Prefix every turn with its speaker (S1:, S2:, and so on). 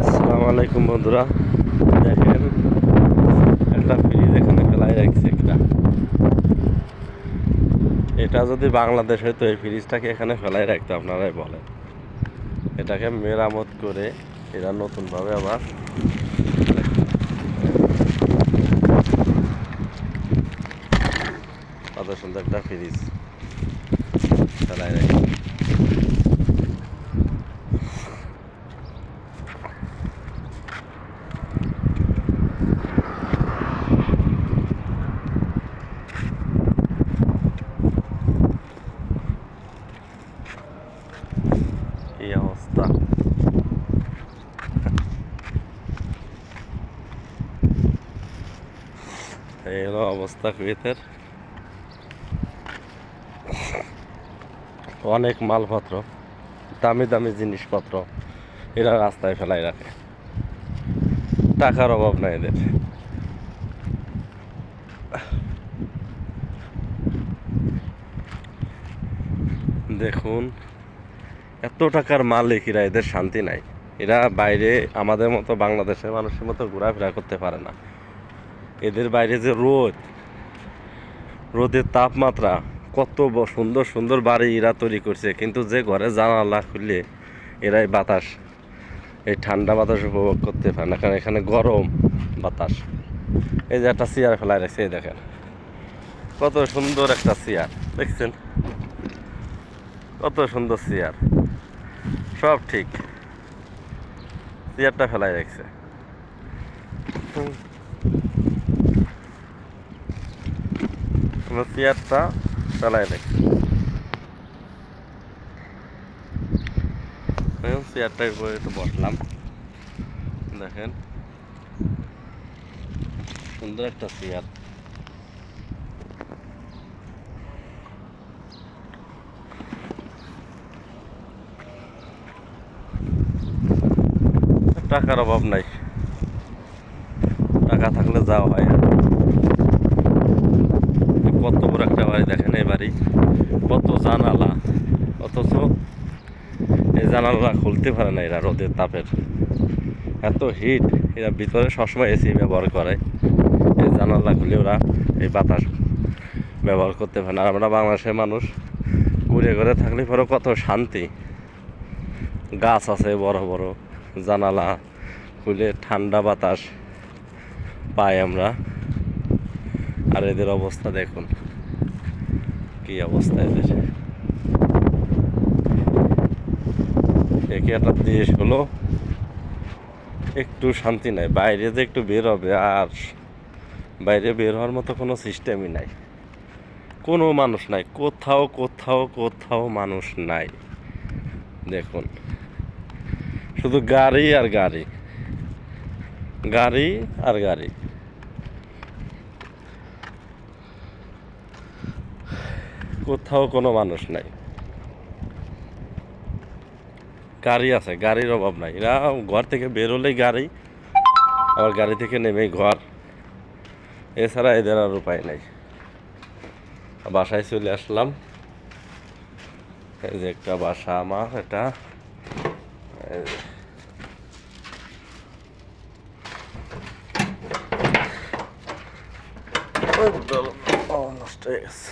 S1: আসসালামু আলাইকুম বন্ধুরা। দেখেন, একটা ফ্রিজ এখানে ফেলাই রাখছে একটা। এটা যদি বাংলাদেশ হইতো, এই ফ্রিজটাকে এখানে ফেলাই রাখতো, আপনারাই বলেন। এটাকে মেরামত করে এরা নতুনভাবে আবার কত সুন্দর একটা ফ্রিজ ফেলাই রাখছে এই অবস্থা এই হলো অবস্থা কুয়েতের অনেক মালপত্র দামি দামি জিনিসপত্র এরা রাস্তায় ফেলাই রাখে টাকার অভাব নাই এদের দেখুন এত টাকার মালিক, এরা এদের শান্তি নাই। এরা বাইরে আমাদের মতো বাংলাদেশের মানুষের মতো ঘোরাফেরা করতে পারে না। এদের বাইরে যে রোদ, রোদের তাপমাত্রা, কত সুন্দর সুন্দর বাড়ি এরা তৈরি করছে। কিন্তু যে ঘরে জানালা খুললে এরাই বাতাস। এই ঠান্ডা বাতাস উপভোগ করতে পারে না, কারণ এখানে গরম বাতাস। এই যে একটা চেয়ার ফেলায় রাখছে দেখেন। কত সুন্দর একটা চেয়ার, দেখছেন? কত সুন্দর চেয়ার। সব ঠিক। চেয়ারটা ফেলাই রাখছে। চেয়ারটা ফেলাই রাখছে। চেয়ারটার উপরে একটু বসলাম। দেখেন। সুন্দর একটা চেয়ার। টাকার অভাব নাই। টাকা থাকলে যাওয়া হয়। কত বড় একটা বাড়ি দেখেন এই বাড়ি। কত জানালা। অথচ এই জানালা খুলতে পারে না এরা রোদের তাপের। এত হিট এরা ভিতরে সবসময় এসি ব্যবহার করে। এই জানালা খুলে ওরা এই বাতাস ব্যবহার করতে পারে না। আমরা বাংলাদেশের মানুষ, ঘুরে ঘুরে থাকলে পরে কত শান্তি। গাছ আছে বড় বড়। জানালা খুলে ঠান্ডা বাতাস পাই আমরা। আর এদের অবস্থা দেখুন। কি অবস্থা এদের। একে একটা দেশ হলো, একটু শান্তি নাই। বাইরে যে একটু বের হবে আর বাইরে বের হওয়ার মতো কোনো সিস্টেমই নাই। কোনো মানুষ নাই, কোথাও কোথাও কোথাও মানুষ নাই। দেখুন। শুধু গাড়ি আর গাড়ি। গাড়ি আর গাড়ি। কোথাও কোনো মানুষ নাই। গাড়ি আছে, গাড়ির অভাব নাই। এরা ঘর থেকে বেরোলেই গাড়ি, আবার গাড়ি থেকে নেমেই ঘর। এছাড়া এদের আর উপায় নাই। বাসায় চলে আসলাম। এই যে একটা বাসা আমার, এটা। দল- ও, নষ্ট হয়ে গেছে